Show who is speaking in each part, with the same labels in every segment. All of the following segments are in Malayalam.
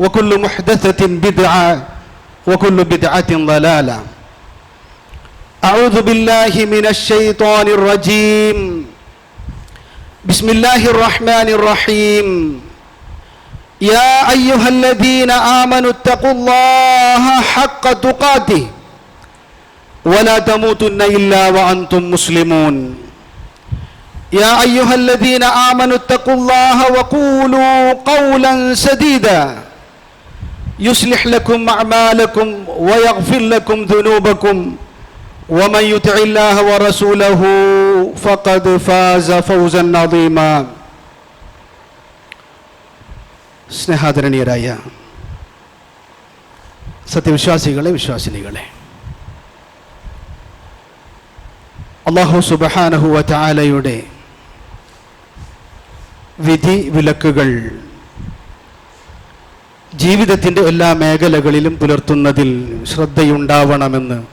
Speaker 1: وكل محدثة بدعة وكل بدعة ضلالة. أعوذ بالله من الشيطان الرجيم. بسم الله الرحمن الرحيم. يا أيها الذين آمنوا اتقوا الله حق تقاته. ولا تموتن إلا وأنتم مسلمون. يا أيها الذين آمنوا اتقوا الله وقولوا قولا سديدا. يصلح لكم أعمالكم ويغفر لكم ذنوبكم ومن يطع الله ورسوله فقد فاز فوزا عظيما സ്നേഹാദരണീയരായ സത്യവിശ്വാസികളെ വിശ്വാസിനികളെ അള്ളാഹു സുബഹാനഹുവ ചാലയുടെ വിധി വിലക്കുകൾ ജീവിതത്തിന്റെ എല്ലാ മേഖലകളിലും പുലർത്തുന്നതിൽ ശ്രദ്ധയുണ്ടാവണമെന്ന്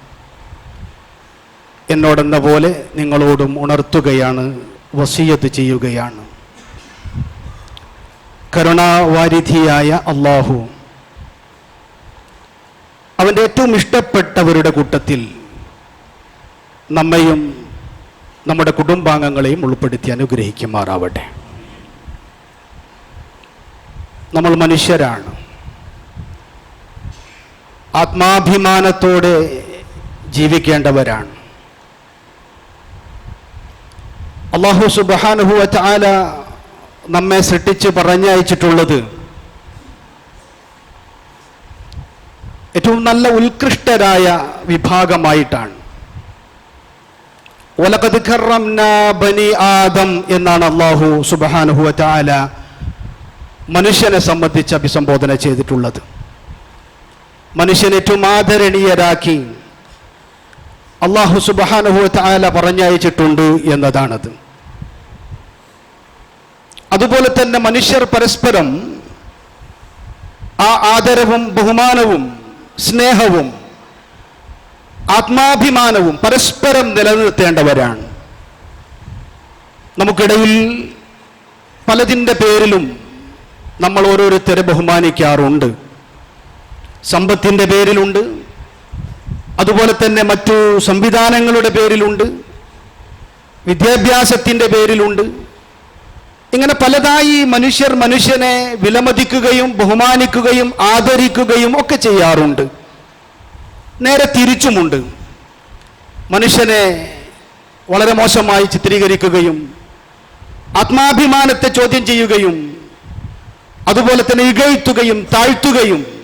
Speaker 1: എന്നോടെന്ന പോലെ നിങ്ങളോടും ഉണർത്തുകയാണ് വസീയത്ത് ചെയ്യുകയാണ്. കരുണാവാരിധിയായ അള്ളാഹു അവന്റെ ഏറ്റവും ഇഷ്ടപ്പെട്ടവരുടെ കൂട്ടത്തിൽ നമ്മയും നമ്മുടെ കുടുംബാംഗങ്ങളെയും ഉൾപ്പെടുത്തി അനുഗ്രഹിക്കുമാറാവട്ടെ. നമ്മൾ മനുഷ്യരാണ്. ആത്മാഭിമാനത്തോടെ ജീവിക്കേണ്ടവരാണ്. അള്ളാഹു സുബാനുഹുവ ചാല നമ്മെ സൃഷ്ടിച്ച് പറഞ്ഞയച്ചിട്ടുള്ളത് ഏറ്റവും നല്ല ഉത്കൃഷ്ടരായ വിഭാഗമായിട്ടാണ്. ബനി ആദം എന്നാണ് അള്ളാഹു സുബാനുഹുവ ചാല മനുഷ്യനെ സംബന്ധിച്ച് അഭിസംബോധന ചെയ്തിട്ടുള്ളത്. മനുഷ്യനെ ഏറ്റവും ആദരണീയരാക്കി അള്ളാഹു സുബാനുഹു താല പറഞ്ഞയച്ചിട്ടുണ്ട് എന്നതാണത്. അതുപോലെ തന്നെ മനുഷ്യർ പരസ്പരം ആ ആദരവും ബഹുമാനവും സ്നേഹവും ആത്മാഭിമാനവും പരസ്പരം നിലനിർത്തേണ്ടവരാണ്. നമുക്കിടയിൽ പലതിന്റെ പേരിലും നമ്മൾ ഓരോരുത്തരെ ബഹുമാനിക്കാറുണ്ട്. സമ്പത്തിന്റെ പേരിലുണ്ട്. അതുപോലെ തന്നെ മറ്റു സംവിധാനങ്ങളുടെ പേരിലുണ്ട്. വിദ്യാഭ്യാസത്തിന്റെ പേരിലുണ്ട്. ഇങ്ങനെ പലതായി മനുഷ്യർ മനുഷ്യനെ വിലമതിക്കുകയും ബഹുമാനിക്കുകയും ആദരിക്കുകയും ഒക്കെ ചെയ്യാറുണ്ട്. നേരെ തിരിച്ചുമുണ്ട്. മനുഷ്യനെ വളരെ മോശമായി ചിത്രീകരിക്കുകയും ആത്മാഭിമാനത്തെ ചോദ്യം ചെയ്യുകയും അതുപോലെ തന്നെ ഇകഴ്ത്തുകയും താഴ്ത്തുകയും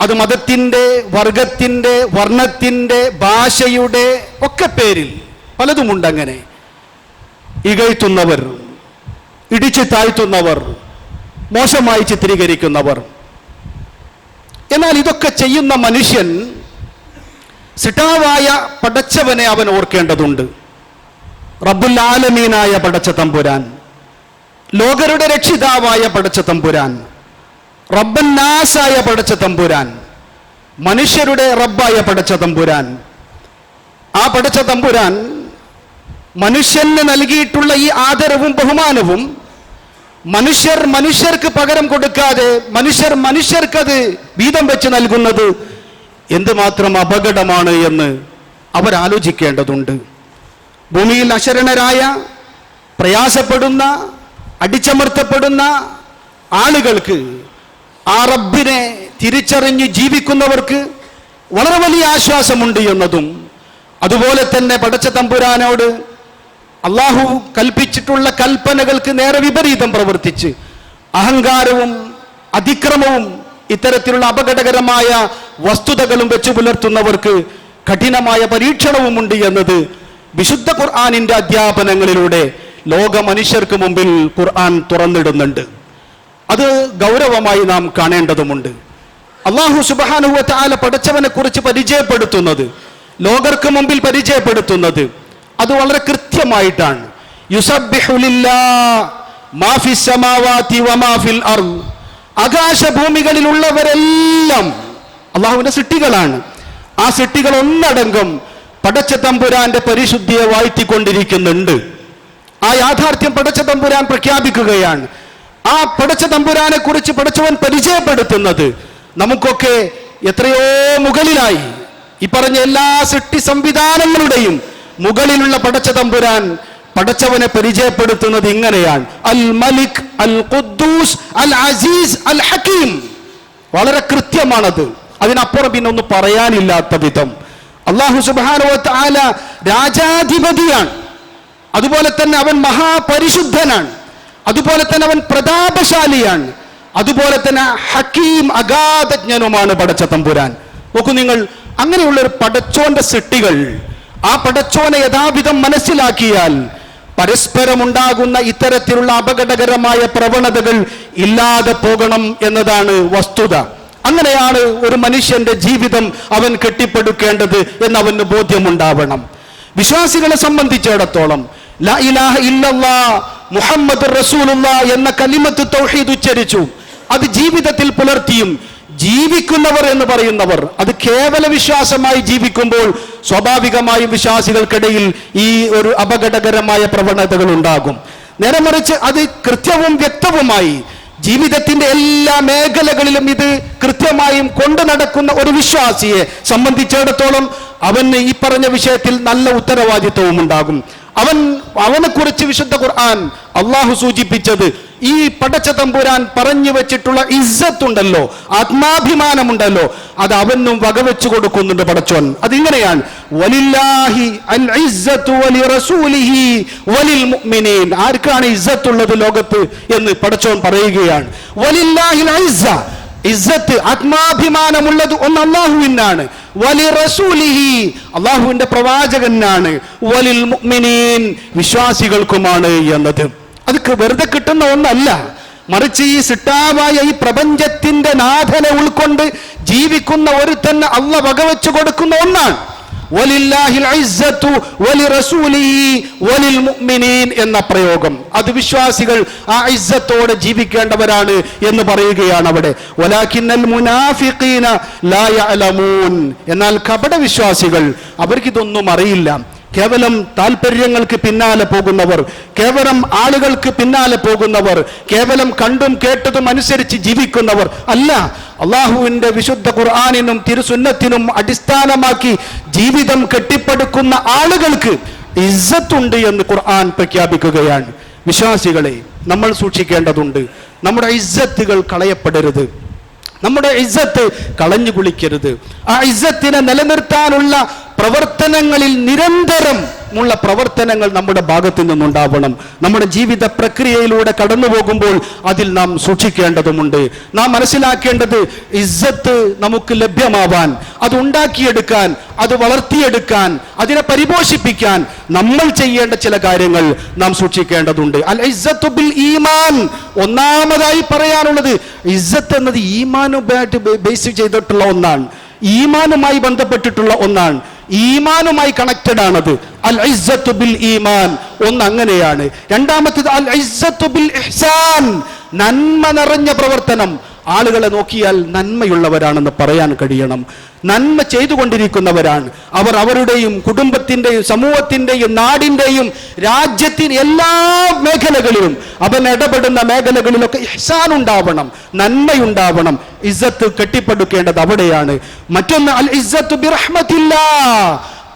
Speaker 1: അത് മതത്തിന്റെ വർഗത്തിന്റെ വർണത്തിന്റെ ഭാഷയുടെ ഒക്കെ പേരിൽ പലതുമുണ്ട് അങ്ങനെ ഇകഴ്ത്തുന്നവർ ഇടിച്ചു താഴ്ത്തുന്നവർ മോശമായി ചിത്രീകരിക്കുന്നവർ. എന്നാൽ ഇതൊക്കെ ചെയ്യുന്ന മനുഷ്യൻ സിട്ടാവായ പടച്ചവനെ അവൻ ഓർക്കേണ്ടതുണ്ട്. റബ്ബുൽ ആലമീനായ പടച്ച തമ്പുരാൻ ലോകരുടെ രക്ഷിതാവായ പടച്ച തമ്പുരാൻ. റബ്ബന്നാസായ പടച്ച തമ്പുരാൻ. മനുഷ്യരുടെ റബ്ബായ പടച്ച തമ്പുരാൻ. ആ പടച്ച തമ്പുരാൻ മനുഷ്യന് നൽകിയിട്ടുള്ള ഈ ആദരവും ബഹുമാനവും മനുഷ്യർ മനുഷ്യർക്ക് പകരം കൊടുക്കാതെ മനുഷ്യർ മനുഷ്യർക്കത് വീതം വെച്ച് നൽകുന്നത് എന്തുമാത്രം അപകടമാണ് എന്ന് അവരാലോചിക്കേണ്ടതുണ്ട്. ഭൂമിയിൽ അശരണരായ പ്രയാസപ്പെടുന്ന അടിച്ചമർത്തപ്പെടുന്ന ആളുകൾക്ക് ആ റബ്ബിനെ തിരിച്ചറിഞ്ഞ് ജീവിക്കുന്നവർക്ക് വളരെ വലിയ ആശ്വാസമുണ്ട് എന്നതും അതുപോലെ തന്നെ പടച്ച തമ്പുരാനോട് അള്ളാഹു കൽപ്പിച്ചിട്ടുള്ള കൽപ്പനകൾക്ക് നേരെ വിപരീതം പ്രവർത്തിച്ച് അഹങ്കാരവും അതിക്രമവും ഇത്തരത്തിലുള്ള അപകടകരമായ വസ്തുതകളും വെച്ചു പുലർത്തുന്നവർക്ക് കഠിനമായ പരീക്ഷണവുമുണ്ട് എന്നത് വിശുദ്ധ ഖുർആാനിന്റെ അധ്യാപനങ്ങളിലൂടെ ലോക മനുഷ്യർക്ക് മുമ്പിൽ ഖുർആൻ തുറന്നിടുന്നുണ്ട്. അത് ഗൗരവമായി നാം കാണേണ്ടതുമുണ്ട്. അള്ളാഹു സുബാനുവ ആല പടച്ചവനെ കുറിച്ച് പരിചയപ്പെടുത്തുന്നത് ലോകർക്ക് മുമ്പിൽ പരിചയപ്പെടുത്തുന്നത് അത് വളരെ കൃത്യമായിട്ടാണ്. ആകാശഭൂമികളിലുള്ളവരെല്ലാം അള്ളാഹുവിന്റെ സിട്ടികളാണ് ആ സിട്ടികൾ ഒന്നടങ്കം പടച്ച തമ്പുരാന്റെ പരിശുദ്ധിയെ വാഴ്ത്തിക്കൊണ്ടിരിക്കുന്നുണ്ട്. ആ യാഥാർത്ഥ്യം പടച്ച തമ്പുരാൻ പ്രഖ്യാപിക്കുകയാണ്. ആ പടച്ച തമ്പുരാനെ കുറിച്ച് പടച്ചവൻ പരിചയപ്പെടുത്തുന്നത് നമുക്കൊക്കെ എത്രയോ മുകളിലായി. ഈ പറഞ്ഞ എല്ലാ സൃഷ്ടി സംവിധാനങ്ങളുടെയും മുകളിലുള്ള പടച്ച തമ്പുരാൻ പടച്ചവനെ പരിചയപ്പെടുത്തുന്നത് ഇങ്ങനെയാണ്. അൽ മലിക് അൽ ഖുദ്ദൂസ് അൽ അസീസ് അൽ ഹക്കീം. വളരെ കൃത്യമാണത്. അതിനപ്പുറം പിന്നെ ഒന്നും പറയാനില്ലാത്ത വിധം. അള്ളാഹു സുബാനുവത്ത് ആല രാജാധിപതിയാണ്. അതുപോലെ തന്നെ അവൻ മഹാപരിശുദ്ധനാണ്. അതുപോലെ തന്നെ അവൻ പ്രതാപശാലിയാണ്. അതുപോലെ തന്നെ ഹക്കീം അഗാധജ്ഞനുമാണ് പടച്ച തമ്പുരാൻ. നോക്കൂ നിങ്ങൾ അങ്ങനെയുള്ള ഒരു പടച്ചോന്റെ സൃഷ്ടികൾ ആ പടച്ചോനെ യഥാവിധം മനസ്സിലാക്കിയാൽ പരസ്പരം ഉണ്ടാകുന്ന ഇത്തരത്തിലുള്ള അപകടകരമായ പ്രവണതകൾ ഇല്ലാതെ പോകണം എന്നതാണ് വസ്തുത. അങ്ങനെയാണ് ഒരു മനുഷ്യന്റെ ജീവിതം അവൻ കെട്ടിപ്പടുക്കേണ്ടത് എന്ന് അവന് ബോധ്യമുണ്ടാവണം. വിശ്വാസികളെ സംബന്ധിച്ചിടത്തോളം ലാ ഇലാഹ മുഹമ്മദ് റസൂലുള്ള എന്ന കലിമത്ത് തൗഹീദ് ഉച്ചരിച്ചു. അത് ജീവിതത്തിൽ പുലർത്തിയും ജീവിക്കുന്നവർ എന്ന് പറയുന്നവർ. അത് കേവല വിശ്വാസമായി ജീവിക്കുമ്പോൾ സ്വാഭാവികമായും വിശ്വാസികൾക്കിടയിൽ ഈ ഒരു അപകടകരമായ പ്രവണതകൾ ഉണ്ടാകും. നേരെ മറിച്ച് അത് കൃത്യവും വ്യക്തവുമായി ജീവിതത്തിന്റെ എല്ലാ മേഖലകളിലും ഇത് കൃത്യമായും കൊണ്ടു നടക്കുന്ന ഒരു വിശ്വാസിയെ സംബന്ധിച്ചിടത്തോളം അവന് ഈ പറഞ്ഞ വിഷയത്തിൽ നല്ല ഉത്തരവാദിത്വവും ഉണ്ടാകും. അവൻ അവനെ കുറിച്ച് വിശുദ്ധ ഖുർആൻ അള്ളാഹു സൂചിപ്പിച്ചത് ഈ പടച്ച തമ്പുരാൻ പറഞ്ഞു വെച്ചിട്ടുള്ള ഇസ്സത്ത് ഉണ്ടല്ലോ ആത്മാഭിമാനമുണ്ടല്ലോ അത് അവനും വകവെച്ചു കൊടുക്കുന്നുണ്ട് പടച്ചോൻ. അതിങ്ങനെയാണ്. വലില്ലാഹി അൽ ഇസ്സത്തു വലി വലിൽ മുഅ്മിനീൻ. ആർക്കാണ് ഇസ്സത്ത് ഉള്ളത് ലോകത്ത് എന്ന് പടച്ചോൻ പറയുകയാണ്. വലില്ലാഹിൽ ഇസ്സ. ഇസ്സത്ത് ആത്മാഭിമാനമുള്ളത് ഒന്ന് അള്ളാഹുവിനാണ്. വലി റസൂലിഹി അള്ളാഹുവിന്റെ പ്രവാചകനാണ്. വലിൽ മുഅ്മിനീൻ വിശ്വാസികൾക്കുമാണ് എന്നത്. അത് വെറുതെ കിട്ടുന്ന ഒന്നല്ല. മറിച്ച് ഈ സിട്ടാവായ ഈ പ്രപഞ്ചത്തിന്റെ നാഥനെ ഉൾക്കൊണ്ട് ജീവിക്കുന്ന ഒരുത്തന്നെ അള്ള വകവെച്ചു കൊടുക്കുന്ന ഒന്നാണ്. എന്ന പ്രയോഗം. അത് വിശ്വാസികൾ ആ ഇസ്സത്തോടെ ജീവിക്കേണ്ടവരാണ് എന്ന് പറയുകയാണ് അവിടെ. എന്നാൽ കപട വിശ്വാസികൾ അവർക്കിതൊന്നും അറിയില്ല. കേവലം താല്പര്യങ്ങൾക്ക് പിന്നാലെ പോകുന്നവർ കേവലം ആളുകൾക്ക് പിന്നാലെ പോകുന്നവർ കേവലം കണ്ടും കേട്ടതും അനുസരിച്ച് ജീവിക്കുന്നവർ അല്ല. അള്ളാഹുവിന്റെ വിശുദ്ധ ഖുർആാനിനും തിരുസുന്നത്തിനും അടിസ്ഥാനമാക്കി ജീവിതം കെട്ടിപ്പടുക്കുന്ന ആളുകൾക്ക് ഇസ്സത്തുണ്ട് എന്ന് ഖുർആൻ പ്രഖ്യാപിക്കുകയാണ്. വിശ്വാസികളെ നമ്മൾ സൂക്ഷിക്കേണ്ടതുണ്ട്. നമ്മുടെ ഇസ്സത്തുകൾ കളയപ്പെടരുത്. നമ്മുടെ ഇസ്സത്ത് കളഞ്ഞു കുളിക്കരുത്. ആ ഇസ്സത്തിനെ നിലനിർത്താനുള്ള പ്രവർത്തനങ്ങളിൽ നിരന്തരം ഉള്ള പ്രവർത്തനങ്ങൾ നമ്മുടെ ഭാഗത്തു നിന്നുണ്ടാവണം. നമ്മുടെ ജീവിത പ്രക്രിയയിലൂടെ കടന്നു പോകുമ്പോൾ അതിൽ നാം സൂക്ഷിക്കേണ്ടതുമുണ്ട്. നാം മനസ്സിലാക്കേണ്ടത് ഇസ്സത്ത് നമുക്ക് ലഭ്യമാവാൻ അത് ഉണ്ടാക്കിയെടുക്കാൻ അത് വളർത്തിയെടുക്കാൻ അതിനെ പരിപോഷിപ്പിക്കാൻ നമ്മൾ ചെയ്യേണ്ട ചില കാര്യങ്ങൾ നാം സൂക്ഷിക്കേണ്ടതുണ്ട്. അൽ ഇസ്സത്തു ബിൽ ഈമാൻ. ഒന്നാമതായി പറയാനുള്ളത് ഇസ്സത്ത് എന്നത് ഈമാനുമായിട്ട് ബേസ് ചെയ്തിട്ടുള്ള ഒന്നാണ്. ഈമാനുമായി ബന്ധപ്പെട്ടിട്ടുള്ള ഒന്നാണ്. ഈമാനുമായി കണക്റ്റഡ് ആണത്. അൽ ഇസ്സത്തു ബിൽ ഈമാൻ ഒന്ന് അങ്ങനെയാണ് രണ്ടാമത്തേത് അൽ ഇസ്സത്തു ബിൽ ഇഹ്സാൻ നന്മ നിറഞ്ഞ പ്രവർത്തനം. ആളുകളെ നോക്കിയാൽ നന്മയുള്ളവരാണെന്ന് പറയാൻ കഴിയണം. നന്മ ചെയ്തുകൊണ്ടിരിക്കുന്നവരാണ്. അവർ അവരുടെയും കുടുംബത്തിന്റെയും സമൂഹത്തിന്റെയും നാടിന്റെയും രാജ്യത്തിന് എല്ലാ മേഖലകളിലും അവൻ ഇടപെടുന്ന മേഖലകളിലൊക്കെ ഇഹ്സാൻ ഉണ്ടാവണം നന്മയുണ്ടാവണം. ഇസ്സത്ത് കെട്ടിപ്പടുക്കേണ്ടത് അവിടെയാണ്. മറ്റൊന്ന് അൽ ഇസ്സത്ത് ബിറഹ്മത്തില്ല.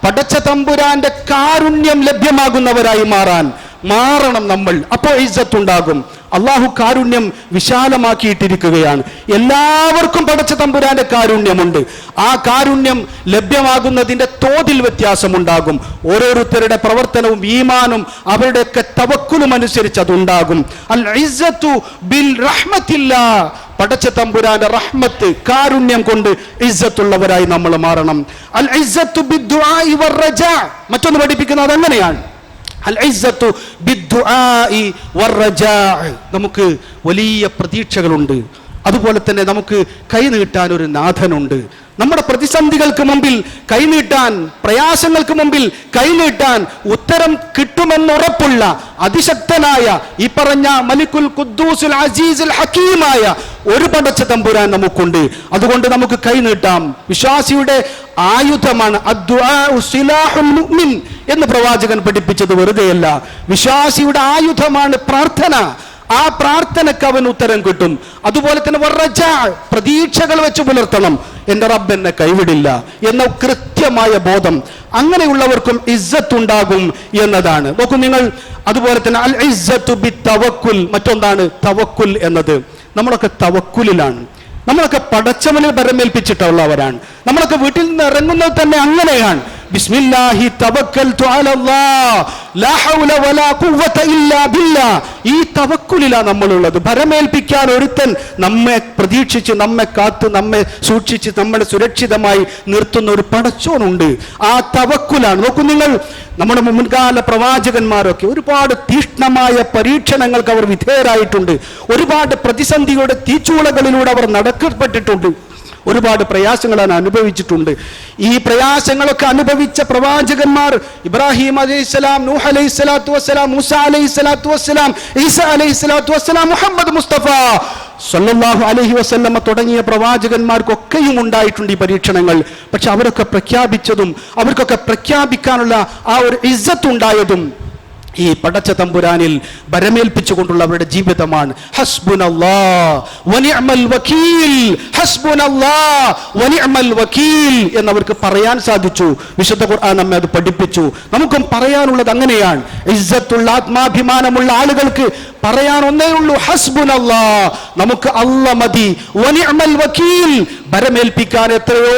Speaker 1: പടച്ച തമ്പുരാന്റെ കാരുണ്യം ലഭ്യമാകുന്നവരായി മാറാൻ. മാറണം നമ്മൾ. അപ്പോൾ ഇസ്സത്ത് ഉണ്ടാകും. അള്ളാഹു കാരുണ്യം വിശാലമാക്കിയിട്ടിരിക്കുകയാണ്. എല്ലാവർക്കും പടച്ച തമ്പുരാന്റെ കാരുണ്യമുണ്ട്. ആ കാരുണ്യം ലഭ്യമാകുന്നതിന്റെ തോതിൽ വ്യത്യാസമുണ്ടാകും. ഓരോരുത്തരുടെ പ്രവർത്തനവും ഈമാനും അവരുടെയൊക്കെ തവക്കുലും അനുസരിച്ച് അതുണ്ടാകും. അൽ ഇസ്സത്തു ബിൽ റഹ്മത്തില്ല. പടച്ച തമ്പുരാന്റെ റഹ്മത്ത് കാരുണ്യം കൊണ്ട് ഇസ്സത്തുള്ളവരായി നമ്മൾ മാറണം. അൽ ഇസ്സത്തു മറ്റൊന്ന് പഠിപ്പിക്കുന്നത് അതെങ്ങനെയാണ്. നമുക്ക് വലിയ പ്രതീക്ഷകളുണ്ട്. അതുപോലെ തന്നെ നമുക്ക് കൈ നീട്ടാൻ ഒരു നാഥനുണ്ട്. നമ്മുടെ പ്രതിസന്ധികൾക്ക് മുമ്പിൽ കൈനീട്ടാൻ പ്രയാസങ്ങൾക്ക് മുമ്പിൽ കൈനീട്ടാൻ ഉത്തരം കിട്ടുമെന്നുറപ്പുള്ള അതിശക്തനായ ഈ പറഞ്ഞ മലിക്കുൽ ഖുദ്ദൂസുൽ അസീസുൽ ഹക്കീമായ ഒരു പടച്ച തമ്പുരാൻ നമുക്കുണ്ട്. അതുകൊണ്ട് നമുക്ക് കൈനീട്ടാം. വിശ്വാസിയുടെ ആയുധമാണ് എന്ന് പ്രവാചകൻ പഠിപ്പിച്ചത് വെറുതെയല്ല. വിശ്വാസിയുടെ ആയുധമാണ് പ്രാർത്ഥന. ആ പ്രാർത്ഥനക്ക് അവൻ ഉത്തരം കിട്ടും. അതുപോലെ തന്നെ വറജ പ്രതീക്ഷകൾ വെച്ച് പുലർത്തണം. എന്റെ റബ്ബ് എന്നെ കൈവിടില്ല എന്ന കൃത്യമായ ബോധം അങ്ങനെയുള്ളവർക്കും ഇസ്സത്ത് ഉണ്ടാകും എന്നതാണ്. നോക്കൂ നിങ്ങൾ അതുപോലെ തന്നെ അൽ ഇസ്സത്തു ബി തവക്കുൽ മറ്റൊന്നാണ് തവക്കുൽ എന്നത്. നമ്മളൊക്കെ തവക്കുലിലാണ്. നമ്മളൊക്കെ പടച്ചവനിൽ പരമേൽപ്പിച്ചിട്ടുള്ളവരാണ് നമ്മളൊക്കെ വീട്ടിൽ നിന്ന് ഇറങ്ങുന്നത് തന്നെ അങ്ങനെയാണ്. ബിസ്മില്ലാഹി തവക്കൽതു അലല്ലാഹ്. ലാ ഹൗല വലാ ഖുവത ഇല്ലാ ബില്ലാ. ഈ തവക്കുലിലാ നമ്മളുള്ളത്. ഭരമേൽപ്പിക്കാൻ ഒരുത്തൻ നമ്മെ പ്രതീക്ഷിച്ച് നമ്മെ കാത്ത് നമ്മെ സൂക്ഷിച്ച് നമ്മളെ സുരക്ഷിതമായി നിർത്തുന്ന ഒരു പടച്ചോനുണ്ട്. ആ തവക്കുലാണ്. നോക്കൂ നിങ്ങൾ നമ്മുടെ മുൻകാല പ്രവാചകന്മാരൊക്കെ ഒരുപാട് തീഷ്ണമായ പരീക്ഷണങ്ങൾക്ക് അവർ വിധേയരായിട്ടുണ്ട്. ഒരുപാട് പ്രതിസന്ധിയുടെ തീച്ചൂളകളിലൂടെ അവർ നടക്കപ്പെട്ടിട്ടുണ്ട്. ഒരുപാട് പ്രയാസങ്ങളാണ് അനുഭവിച്ചിട്ടുണ്ട്. ഈ പ്രയാസങ്ങളൊക്കെ അനുഭവിച്ച പ്രവാചകന്മാർ ഇബ്രാഹിം അലൈഹി സ്വലാം നൂഹ് അലൈഹി സ്വലാത്തു വസ്സലാം മൂസ അലൈഹി സ്വലാത്തു വസ്സലാം ഈസ അലൈഹി സ്വലാത്തു വസ്സലാം മുഹമ്മദ് മുസ്തഫ സല്ലല്ലാഹു അലഹി വസ്ല്ലമ്മ തുടങ്ങിയ പ്രവാചകന്മാർക്കൊക്കെയും ഉണ്ടായിട്ടുണ്ട് ഈ പരീക്ഷണങ്ങൾ. പക്ഷെ അവരൊക്കെ പ്രഖ്യാപിച്ചതും അവർക്കൊക്കെ പ്രഖ്യാപിക്കാനുള്ള ആ ഒരു ഇസ്സത്ത് ഉണ്ടായതും ഈ പടച്ച തമ്പുരാനിൽ ബരമേൽപ്പിച്ചുകൊണ്ടുള്ള അവരുടെ ജീവിതമാണ് എന്നവർക്ക് പറയാൻ സാധിച്ചു. വിശുദ്ധ ഖുർആൻ നമ്മെ അത് പഠിപ്പിച്ചു. നമുക്കും പറയാനുള്ളത് അങ്ങനെയാണ്. ഇസ്സത്തുള്ള ആത്മാഭിമാനമുള്ള ആളുകൾക്ക് പറയാൻ ഒന്നേ ഉള്ളൂ. ഹസ്ബുനല്ലാ നമുക്ക് അല്ല മതി. ബരമേൽപ്പിക്കാൻ എത്രയോ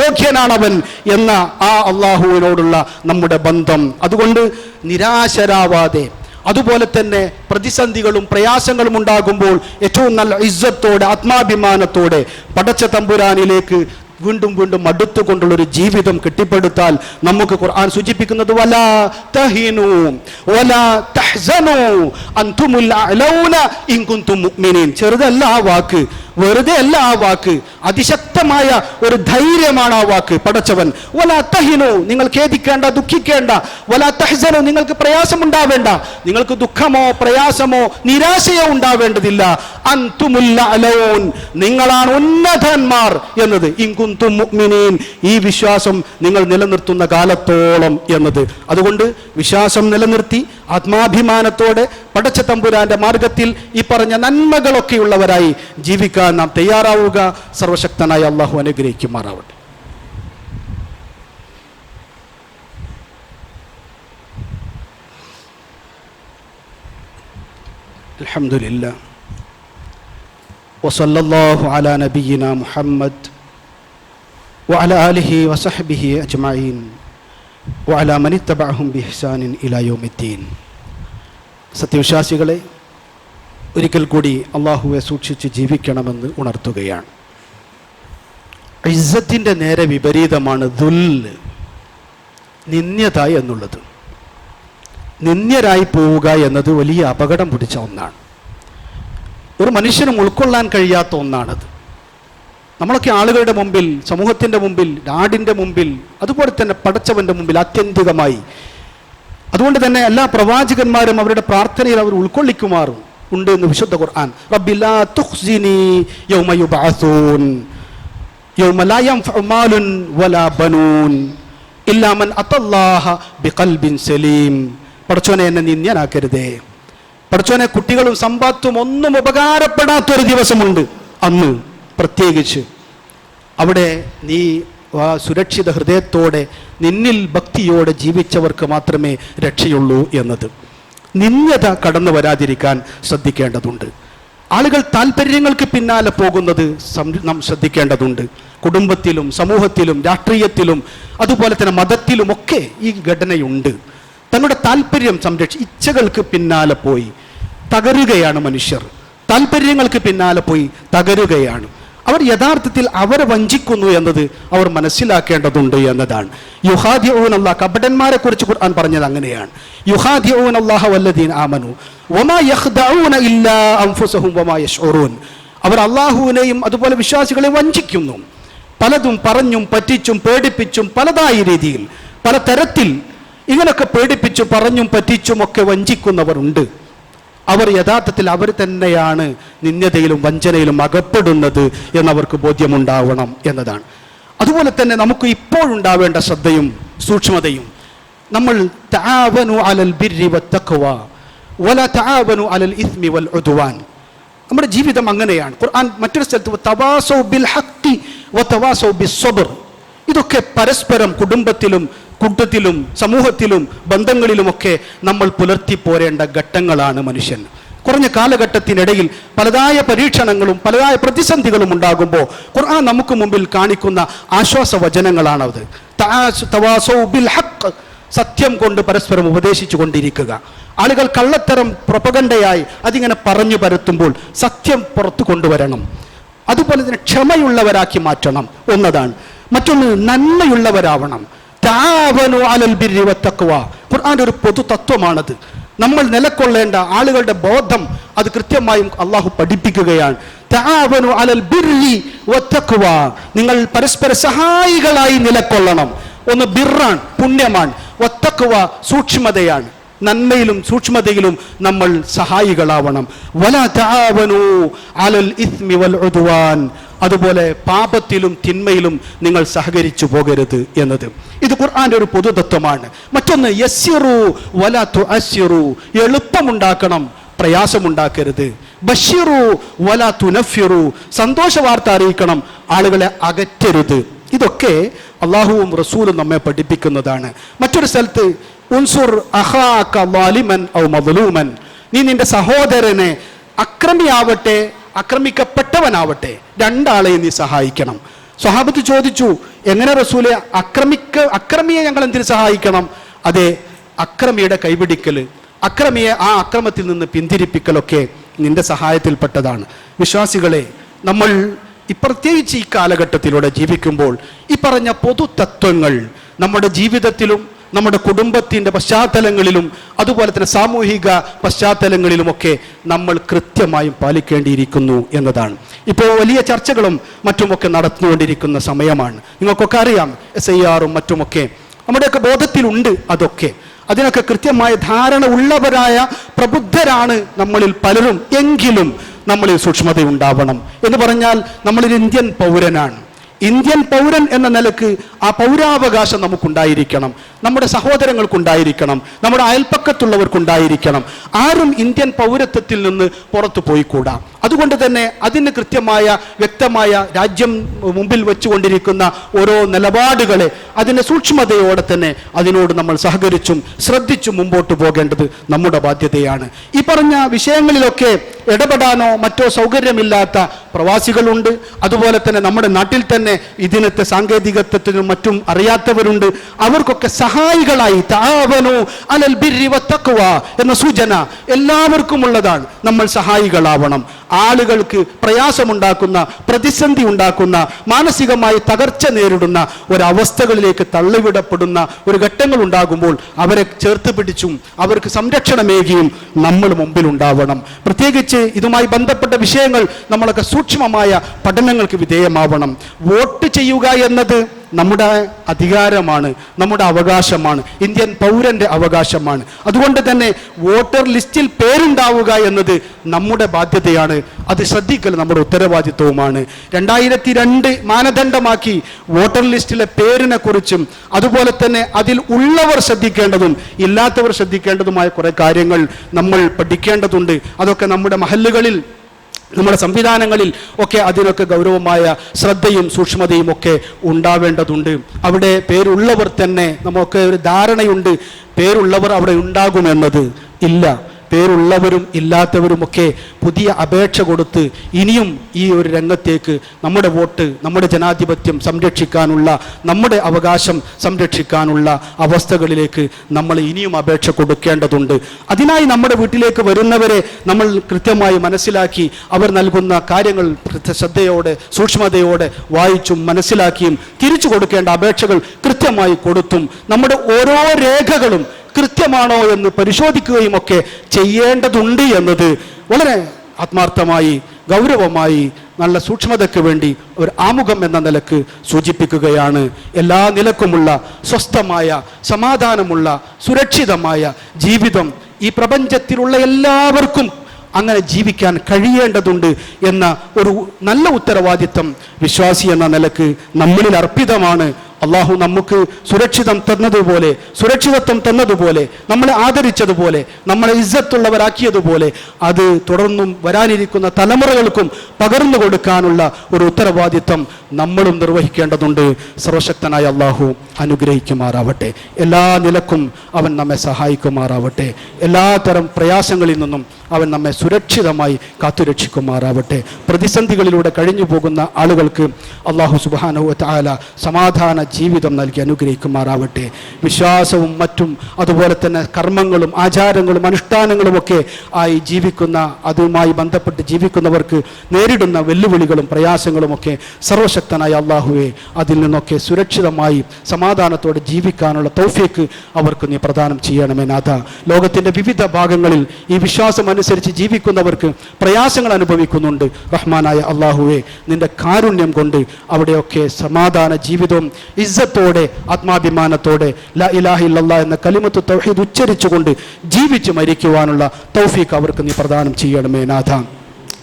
Speaker 1: യോഗ്യനാണ് അവൻ എന്ന ആ അള്ളാഹുവിനോടുള്ള നമ്മുടെ ബന്ധം. അതുകൊണ്ട് നിരാശരാവാതെ അതുപോലെ തന്നെ പ്രതിസന്ധികളും പ്രയാസങ്ങളും ഉണ്ടാകുമ്പോൾ ഏറ്റവും നല്ല ഇജ്ജത്തോടെ ആത്മാഭിമാനത്തോടെ പടച്ച തമ്പുരാനിലേക്ക് വീണ്ടും വീണ്ടും അടുത്തുകൊണ്ടുള്ള ഒരു ജീവിതം കെട്ടിപ്പടുത്താൽ നമുക്ക് ഖുർആൻ സൂചിപ്പിക്കുന്നത് വല തഹിനു വല തഹ്സനു അൻതുമുൽ അലൗന ഇൻ മുഅ്മിനീൻ. ചെറുതല്ല ആ വാക്ക്. വെറുതെ അല്ല ആ വാക്ക്. അതിശക്തമായ ഒരു ധൈര്യമാണ് ആ വാക്ക് പടച്ചവൻ. വല തഹിനു നിങ്ങൾ ഖേദിക്കേണ്ട ദുഃഖിക്കേണ്ട. വല തഹ്സനു നിങ്ങൾക്ക് പ്രയാസമുണ്ടാവേണ്ട. നിങ്ങൾക്ക് ദുഃഖമോ പ്രയാസമോ നിരാശയോ ഉണ്ടാവേണ്ടതില്ല. അന്തുമുല്ല അലൗൻ നിങ്ങളാണ് ഉന്നതന്മാർ എന്നത്. ഇങ്കുന്തും ഈ വിശ്വാസം നിങ്ങൾ നിലനിർത്തുന്ന കാലത്തോളം എന്നത്. അതുകൊണ്ട് വിശ്വാസം നിലനിർത്തി ആത്മാഭിമാനത്തോടെ പടച്ച തമ്പുരാന്റെ മാർഗത്തിൽ ഈ പറഞ്ഞ നന്മകളൊക്കെയുള്ളവരായി ജീവിക്കാൻ നാം തയ്യാറാവുക സർവശക്തനായ അള്ളാഹു അനുഗ്രഹിക്കുമാറാവട്ടെ അൽഹംദുലില്ലാ وصلى الله على نبينا محمد وعلى آله وصحبه أجمعين വഅല മനിത്തബഅഹും ബിഹ്സാനിൻ ഇലായോമിദ്ദീൻ സത്യവിശ്വാസികളെ ഒരിക്കൽ കൂടി അള്ളാഹുവെ സൂക്ഷിച്ച് ജീവിക്കണമെന്ന് ഉണർത്തുകയാണ്. ഇസ്സത്തിന്റെ നേരെ വിപരീതമാണ് ദുൽ നിന്ദ്യത എന്നുള്ളത്. നിന്ദ്യരായി പോവുക എന്നത് വലിയ അപകടം പിടിച്ച ഒന്നാണ്. ഒരു മനുഷ്യനും ഉൾക്കൊള്ളാൻ കഴിയാത്ത ഒന്നാണത്. നമ്മളൊക്കെ ആളുകളുടെ മുമ്പിൽ സമൂഹത്തിന്റെ മുമ്പിൽ നാടിന്റെ മുമ്പിൽ അതുപോലെ തന്നെ പടച്ചവന്റെ മുമ്പിൽ ആത്യന്തികമായി. അതുകൊണ്ട് തന്നെ എല്ലാ പ്രവാചകന്മാരും അവരുടെ പ്രാർത്ഥനയിൽ അവർ ഉൾക്കൊള്ളിക്കുമാറും. ഉണ്ട് എന്ന് വിശുദ്ധ ഖുർആൻ. പടച്ചോനെ എന്നെ നിന്ദ്യനാക്കരുതേ പടച്ചോനെ കുട്ടികളും സമ്പാത്തും ഒന്നും ഉപകാരപ്പെടാത്തൊരു ദിവസമുണ്ട്. അന്ന്. പ്രത്യേകിച്ച് അവിടെ നീ സുരക്ഷിത ഹൃദയത്തോടെ നിന്നിൽ ഭക്തിയോടെ ജീവിച്ചവർക്ക് മാത്രമേ രക്ഷയുള്ളൂ എന്നത്. നിന്യത കടന്നു വരാതിരിക്കാൻ ശ്രദ്ധിക്കേണ്ടതുണ്ട്. ആളുകൾ താല്പര്യങ്ങൾക്ക് പിന്നാലെ പോകുന്നത് നാം ശ്രദ്ധിക്കേണ്ടതുണ്ട്. കുടുംബത്തിലും സമൂഹത്തിലും രാഷ്ട്രീയത്തിലും അതുപോലെ തന്നെ മതത്തിലുമൊക്കെ ഈ ഘടനയുണ്ട്. തങ്ങളുടെ താല്പര്യം സംരക്ഷി ഇച്ഛകൾക്ക് പിന്നാലെ പോയി തകരുകയാണ് മനുഷ്യർ. താല്പര്യങ്ങൾക്ക് പിന്നാലെ പോയി തകരുകയാണ്. അവർ യഥാർത്ഥത്തിൽ അവരെ വഞ്ചിക്കുന്നു എന്നത് അവർ മനസ്സിലാക്കേണ്ടതുണ്ട് എന്നതാണ്. യുഹാദി ഓൻ അള്ളാഹ് കപടന്മാരെ കുറിച്ച് ഖുർആൻ പറഞ്ഞത് അങ്ങനെയാണ്. യുഹാദി ഓൻ അള്ളാഹ വല്ലദീൻ ആമനു. വമാ യഖ്ദഊന ഇല്ലാ അൻഫുസഹും വമാ യശ്ഉറൂൻ. അവർ അള്ളാഹുവിനെയും അതുപോലെ വിശ്വാസികളെ വഞ്ചിക്കുന്നു. പലതും പറഞ്ഞും പറ്റിച്ചും പേടിപ്പിച്ചും പലതായ രീതിയിൽ പല തരത്തിൽ ഇങ്ങനൊക്കെ പേടിപ്പിച്ചു പറഞ്ഞും പറ്റിച്ചും ഒക്കെ വഞ്ചിക്കുന്നവരുണ്ട്. അവർ യഥാർത്ഥത്തിൽ അവർ തന്നെയാണ് നിന്യതയിലും വഞ്ചനയിലും അകപ്പെടുന്നത് എന്നവർക്ക് ബോധ്യമുണ്ടാവണം എന്നതാണ്. അതുപോലെ തന്നെ നമുക്ക് ഇപ്പോഴുണ്ടാവേണ്ട ശ്രദ്ധയും സൂക്ഷ്മതയും നമ്മൾ താവനു അലൽ ബിരി വത്തഖ്വ വല തആവനു അലൽ ഇസ്മി വൽ ഒതുവാൻ നമ്മുടെ ജീവിതം അങ്ങനെയാണ്. ഖുർആൻ മറ്റൊരു സ്ഥലത്ത് ബിൽ ബിസ്സബ്ർ ഇതൊക്കെ പരസ്പരം കുടുംബത്തിലും കൂട്ടത്തിലും സമൂഹത്തിലും ബന്ധങ്ങളിലുമൊക്കെ നമ്മൾ പുലർത്തി പോരേണ്ട ഘട്ടങ്ങളാണ് മനുഷ്യൻ. കുറഞ്ഞ കാലഘട്ടത്തിനിടയിൽ പലതായ പരീക്ഷണങ്ങളും പലതായ പ്രതിസന്ധികളും ഉണ്ടാകുമ്പോൾ ഖുർആൻ നമുക്ക് മുമ്പിൽ കാണിക്കുന്ന ആശ്വാസ വചനങ്ങളാണത് സത്യം കൊണ്ട് പരസ്പരം ഉപദേശിച്ചു കൊണ്ടിരിക്കുക. ആളുകൾ കള്ളത്തരം പ്രൊപ്പഗണ്ടയായി അതിങ്ങനെ പറഞ്ഞു പരത്തുമ്പോൾ സത്യം പുറത്തു കൊണ്ടുവരണം. അതുപോലെ തന്നെ ക്ഷമയുള്ളവരാക്കി മാറ്റണം ഒന്നതാണ് മറ്റൊന്ന് നന്മയുള്ളവരാവണം. ഖുർആന്റെ ഒരു പൊതു തത്വമാണത്. നമ്മൾ നിലക്കൊള്ളേണ്ട ആളുകളുടെ ബോധം അത് കൃത്യമായും അള്ളാഹു പഠിപ്പിക്കുകയാണ്. അലൽ ബിർരി നിങ്ങൾ പരസ്പര സഹായികളായി നിലക്കൊള്ളണം. ഒന്ന് ബിറാൻ പുണ്യമാണ്. ഒത്തക്കുവ സൂക്ഷ്മതയാണ്. നന്മയിലും സൂക്ഷ്മതയിലും നമ്മൾ സഹായികളാവണം. വല താവനു അലൽ ഇസ്മി വൽ ഉദ്വാൻ. അതുപോലെ പാപത്തിലും തിന്മയിലും നിങ്ങൾ സഹകരിച്ചു പോകരുത് എന്നത്. ഇത് ഖുർആന്റെ ഒരു പൊതുതത്വമാണ്. മറ്റൊന്ന് യസ്സിറു വല തുഅസ്സിറു എളുപ്പമുണ്ടാക്കണം പ്രയാസമുണ്ടാക്കരുത്. ബഷീറു വല തുനഫിറു. സന്തോഷ വാർത്ത അറിയിക്കണം ആളുകളെ അകറ്റരുത്. ഇതൊക്കെ അള്ളാഹുവും റസൂലും നമ്മെ പഠിപ്പിക്കുന്നതാണ്. മറ്റൊരു സ്ഥലത്ത് ഉൻസുർ അഹാ ഔ മദലൂമൻ. നീ നിന്റെ സഹോദരനെ അക്രമിയാവട്ടെ ആക്രമിക്കപ്പെട്ടവനാവട്ടെ. രണ്ടാളെയും നീ സഹായിക്കണം. സ്വഹാബത്ത് ചോദിച്ചു എങ്ങനെ റസൂലെ അക്രമിക്ക അക്രമിയെ ഞങ്ങൾ എന്തിനു സഹായിക്കണം? അതെ അക്രമിയുടെ കൈപിടിക്കൽ അക്രമിയെ ആ അക്രമത്തിൽ നിന്ന് പിന്തിരിപ്പിക്കലൊക്കെ നിന്റെ സഹായത്തിൽപ്പെട്ടതാണ്. വിശ്വാസികളെ നമ്മൾ ഈ പ്രത്യേകിച്ച് ഈ കാലഘട്ടത്തിലൂടെ ജീവിക്കുമ്പോൾ ഈ പറഞ്ഞ പൊതു തത്വങ്ങൾ നമ്മുടെ ജീവിതത്തിലും നമ്മുടെ കുടുംബത്തിന്റെ പശ്ചാത്തലങ്ങളിലും അതുപോലെ തന്നെ സാമൂഹിക പശ്ചാത്തലങ്ങളിലുമൊക്കെ നമ്മൾ കൃത്യമായും പാലിക്കേണ്ടിയിരിക്കുന്നു എന്നതാണ്. ഇപ്പോൾ വലിയ ചർച്ചകളും മറ്റുമൊക്കെ നടന്നുകൊണ്ടിരിക്കുന്ന സമയമാണ്. നിങ്ങൾക്കൊക്കെ അറിയാം എസ് ഐ ആറും മറ്റുമൊക്കെ നമ്മുടെയൊക്കെ ബോധത്തിലുണ്ട് അതൊക്കെ. അതിനൊക്കെ കൃത്യമായ ധാരണ ഉള്ളവരായ പ്രബുദ്ധരാണ് നമ്മളിൽ പലരും. എങ്കിലും നമ്മളിൽ സൂക്ഷ്മതയുണ്ടാവണം എന്ന് പറഞ്ഞാൽ നമ്മളൊരു ഇന്ത്യൻ പൗരനാണ്. ഇന്ത്യൻ പൗരൻ എന്ന നിലയ്ക്ക് ആ പൗരാവകാശം നമുക്കുണ്ടായിരിക്കണം. നമ്മുടെ സഹോദരങ്ങൾക്കുണ്ടായിരിക്കണം. നമ്മുടെ അയൽപ്പക്കത്തുള്ളവർക്കുണ്ടായിരിക്കണം ആരും ഇന്ത്യൻ പൗരത്വത്തിൽ നിന്ന് പുറത്തു പോയിക്കൂടാ. അതുകൊണ്ട് തന്നെ അതിന് കൃത്യമായ വ്യക്തമായ രാജ്യം മുമ്പിൽ വെച്ചുകൊണ്ടിരിക്കുന്ന ഓരോ നിലപാടുകളെ അതിന്റെ സൂക്ഷ്മതയോടെ തന്നെ അതിനോട് നമ്മൾ സഹകരിച്ചും ശ്രദ്ധിച്ചും മുമ്പോട്ട് പോകേണ്ടത് നമ്മുടെ ബാധ്യതയാണ്. ഈ പറഞ്ഞ വിഷയങ്ങളിലൊക്കെ ഇടപെടാനോ മറ്റോ സൗകര്യമില്ലാത്ത പ്രവാസികളുണ്ട്. അതുപോലെ തന്നെ നമ്മുടെ നാട്ടിൽ തന്നെ ഇതിനത്തെ സാങ്കേതികത്വത്തിനും മറ്റും അറിയാത്തവരുണ്ട്. അവർക്കൊക്കെ സഹായികളായി. താവനു അലൽ ബിർരി വത്തഖ്വ എന്ന സൂചന എല്ലാവർക്കും ഉള്ളതാണ്. നമ്മൾ സഹായികളാവണം. ആളുകൾക്ക് പ്രയാസമുണ്ടാക്കുന്ന പ്രതിസന്ധി ഉണ്ടാക്കുന്ന മാനസികമായി തകർച്ച നേരിടുന്ന ഒരവസ്ഥകളിലേക്ക് തള്ളിവിടപ്പെടുന്ന ഒരു ഘട്ടങ്ങൾ ഉണ്ടാകുമ്പോൾ അവരെ ചേർത്ത് പിടിച്ചും അവർക്ക് സംരക്ഷണമേകിയും നമ്മൾ മുമ്പിൽ ഉണ്ടാവണം. പ്രത്യേകിച്ച് ഇതുമായി ബന്ധപ്പെട്ട വിഷയങ്ങൾ നമ്മളൊക്കെ സൂക്ഷ്മമായ പഠനങ്ങൾക്ക് വിധേയമാവണം. വോട്ട് ചെയ്യുക എന്നത് നമ്മുടെ അധികാരമാണ് നമ്മുടെ അവകാശമാണ് ഇന്ത്യൻ പൗരന്റെ അവകാശമാണ്. അതുകൊണ്ട് തന്നെ വോട്ടർ ലിസ്റ്റിൽ പേരുണ്ടാവുക എന്നത് നമ്മുടെ ബാധ്യതയാണ്. അത് ശ്രദ്ധിക്കൽ നമ്മുടെ ഉത്തരവാദിത്വവുമാണ്. രണ്ടായിരത്തി രണ്ട് മാനദണ്ഡമാക്കി വോട്ടർ ലിസ്റ്റിലെ പേരിനെ കുറിച്ചും അതുപോലെ തന്നെ അതിൽ ഉള്ളവർ ശ്രദ്ധിക്കേണ്ടതും ഇല്ലാത്തവർ ശ്രദ്ധിക്കേണ്ടതുമായ കുറെ കാര്യങ്ങൾ നമ്മൾ പഠിക്കേണ്ടതുണ്ട്. അതൊക്കെ നമ്മുടെ മഹല്ലുകളിൽ നമ്മുടെ സംവിധാനങ്ങളിൽ ഒക്കെ അതിനൊക്കെ ഗൗരവമായ ശ്രദ്ധയും സൂക്ഷ്മതയും ഒക്കെ ഉണ്ടാവേണ്ടതുണ്ട്. അവിടെ പേരുള്ളവർ തന്നെ നമുക്ക് ഒരു ധാരണയുണ്ട് പേരുള്ളവർ അവിടെ ഉണ്ടാകുമെന്നത് ഇല്ല. പേരുള്ളവരും ഇല്ലാത്തവരുമൊക്കെ പുതിയ അപേക്ഷ കൊടുത്ത് ഇനിയും ഈ ഒരു രംഗത്തേക്ക് നമ്മുടെ വോട്ട് നമ്മുടെ ജനാധിപത്യം സംരക്ഷിക്കാനുള്ള നമ്മുടെ അവകാശം സംരക്ഷിക്കാനുള്ള അവസ്ഥകളിലേക്ക് നമ്മൾ ഇനിയും അപേക്ഷ കൊടുക്കേണ്ടതുണ്ട്. അതിനായി നമ്മുടെ വീട്ടിലേക്ക് വരുന്നവരെ നമ്മൾ കൃത്യമായി മനസ്സിലാക്കി അവർ നൽകുന്ന കാര്യങ്ങൾ ശ്രദ്ധയോടെ സൂക്ഷ്മതയോടെ വായിച്ചും മനസ്സിലാക്കിയും തിരിച്ചു കൊടുക്കേണ്ട അപേക്ഷകൾ കൃത്യമായി കൊടുത്തും നമ്മുടെ ഓരോ രേഖകളും കൃത്യമാണോ എന്ന് പരിശോധിക്കുകയും ഒക്കെ ചെയ്യേണ്ടതുണ്ട് എന്നത് വളരെ ആത്മാർത്ഥമായി ഗൗരവമായി നല്ല സൂക്ഷ്മതയ്ക്ക് വേണ്ടി ഒരു ആമുഖം എന്ന നിലയ്ക്ക് സൂചിപ്പിക്കുകയാണ്. എല്ലാ നിലക്കുമുള്ള സ്വസ്ഥമായ സമാധാനമുള്ള സുരക്ഷിതമായ ജീവിതം ഈ പ്രപഞ്ചത്തിലുള്ള എല്ലാവർക്കും അങ്ങനെ ജീവിക്കാൻ കഴിയേണ്ടതുണ്ട് എന്ന ഒരു നല്ല ഉത്തരവാദിത്തം വിശ്വാസി എന്ന നിലയ്ക്ക് നമ്മളിൽ അർപ്പിതമാണ്. അള്ളാഹു നമുക്ക് സുരക്ഷിതം തന്നതുപോലെ സുരക്ഷിതത്വം തന്നതുപോലെ നമ്മളെ ആദരിച്ചതുപോലെ നമ്മളെ ഇജ്ജത്തുള്ളവരാക്കിയതുപോലെ അത് തുടർന്നും വരാനിരിക്കുന്ന തലമുറകൾക്കും പകർന്നു കൊടുക്കാനുള്ള ഒരു ഉത്തരവാദിത്വം നമ്മളും നിർവഹിക്കേണ്ടതുണ്ട്. സർവശക്തനായ അള്ളാഹു അനുഗ്രഹിക്കുമാറാവട്ടെ. എല്ലാ നിലക്കും അവൻ നമ്മെ സഹായിക്കുമാറാവട്ടെ. എല്ലാ തരം പ്രയാസങ്ങളിൽ നിന്നും അവൻ നമ്മെ സുരക്ഷിതമായി കാത്തുരക്ഷിക്കുമാറാവട്ടെ. പ്രതിസന്ധികളിലൂടെ കഴിഞ്ഞു പോകുന്ന ആളുകൾക്ക് അള്ളാഹു സുബാനുവല സമാധാന ജീവിതം നൽകി അനുഗ്രഹിക്കുമാറാവട്ടെ. വിശ്വാസവും മറ്റും അതുപോലെ തന്നെ കർമ്മങ്ങളും ആചാരങ്ങളും അനുഷ്ഠാനങ്ങളും ഒക്കെ ആയി ജീവിക്കുന്ന അതുമായി ബന്ധപ്പെട്ട് ജീവിക്കുന്നവർക്ക് നേരിടുന്ന വെല്ലുവിളികളും പ്രയാസങ്ങളും ഒക്കെ സർവശക്തനായ അള്ളാഹുവെ അതിൽ നിന്നൊക്കെ സുരക്ഷിതമായി സമാധാനത്തോടെ ജീവിക്കാനുള്ള തൗഫീക്ക് അവർക്ക് നീ പ്രദാനം ചെയ്യണമേ നാഥ. ലോകത്തിന്റെ വിവിധ ഭാഗങ്ങളിൽ ഈ വിശ്വാസം അനുസരിച്ച് ജീവിക്കുന്നവർക്ക് പ്രയാസങ്ങൾ അനുഭവിക്കുന്നുണ്ട്. റഹ്മാനായ അള്ളാഹുവെ നിന്റെ കാരുണ്യം കൊണ്ട് അവിടെയൊക്കെ സമാധാന ജീവിതവും ഇസ്സത്തോടെ ആത്മാഭിമാനത്തോടെ ല ഇലാഹില്ല എന്ന കലിമത്ത് തൗഹീദ് ഉച്ചരിച്ചുകൊണ്ട് ജീവിച്ച് മരിക്കുവാനുള്ള തൗഫീഖ് അവർക്ക് നീ പ്രദാനം ചെയ്യണമേ നാഥ.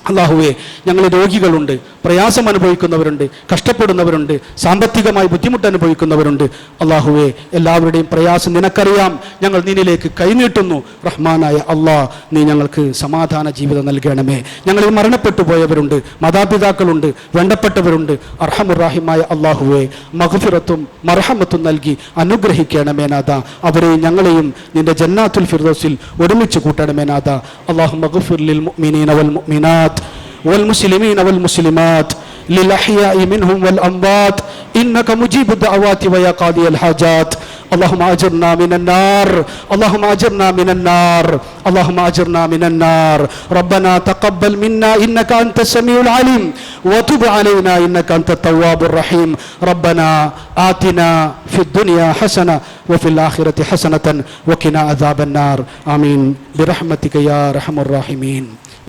Speaker 1: അള്ളാഹുവെ ഞങ്ങൾ രോഗികളുണ്ട് പ്രയാസം അനുഭവിക്കുന്നവരുണ്ട് കഷ്ടപ്പെടുന്നവരുണ്ട് സാമ്പത്തികമായി ബുദ്ധിമുട്ട് അനുഭവിക്കുന്നവരുണ്ട്. അള്ളാഹുവെ എല്ലാവരുടെയും പ്രയാസം നിനക്കറിയാം. ഞങ്ങൾ നിന്നിലേക്ക് കൈനീട്ടുന്നു റഹ്മാനായ അള്ളാഹ് നീ ഞങ്ങൾക്ക് സമാധാന ജീവിതം നൽകണമേ. ഞങ്ങളിൽ മരണപ്പെട്ടു പോയവരുണ്ട് മാതാപിതാക്കളുണ്ട് വേണ്ടപ്പെട്ടവരുണ്ട്. അർഹമുറാഹിമായ അള്ളാഹുവെ മഹഫിറത്തും മർഹമത്തും നൽകി അനുഗ്രഹിക്കണമേ നാഥ. അവരെയും ഞങ്ങളെയും നിന്റെ ജന്നാത്തുൽ ഫിർദോസിൽ ഒരുമിച്ച് കൂട്ടണമേ നാഥ. അള്ളാഹു മഹഫിർ മുഅ്മിനീന വൽ والمسلمين والمسلمات للأحياء منهم والأموات. إنك مجيب الدعوات ويا قاضي الحاجات. اللهم أجرنا من النار. اللهم أجرنا من النار. اللهم أجرنا من النار. ربنا تقبل منا. إنك أنت السميع العليم. وتب علينا. إنك أنت التواب الرحيم. ربنا آتنا في الدنيا حسنة وفي الآخرة حسنة وقنا عذاب النار. آمين. برحمتك يا أرحم الراحمين.